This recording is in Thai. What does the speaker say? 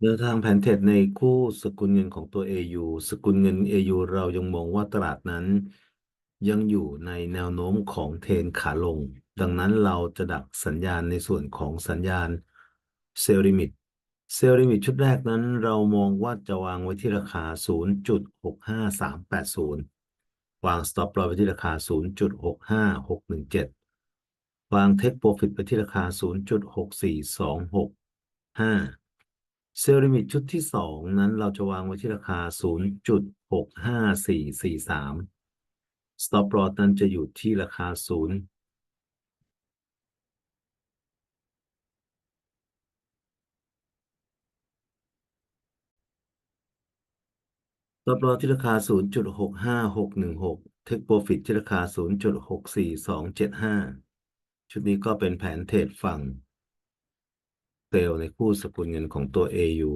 แนวทางแผนเทรดในคู่สกุลเงินของตัว AU สกุลเงิน AU เรายังมองว่าตลาดนั้น ยังอยู่ในแนวโน้มของเทรนขาลง ดังนั้นเราจะดักสัญญาณในส่วนของสัญญาณเซลล์ลิมิตเซลล์ลิมิตชุดแรกนั้น เรามองว่าจะวางไว้ที่ราคา 0.65380 วาง stop loss ไว้ที่ราคา 0.65617 วาง take profit ไปที่ราคา 0.64265 เซลล์ลิมิตชุดที่สองนั้นเราจะวางไว้ที่ราคา 0.65443 stop loss นั้นจะอยู่ที่ราคา0 Stop l o s ที่ราคา 0.65616 take profit ที่ราคา 0.64275 ชุดนี้ก็เป็นแผนเทรดฝั่ง เซลล์ในคู่สกุลเงินของตัว AU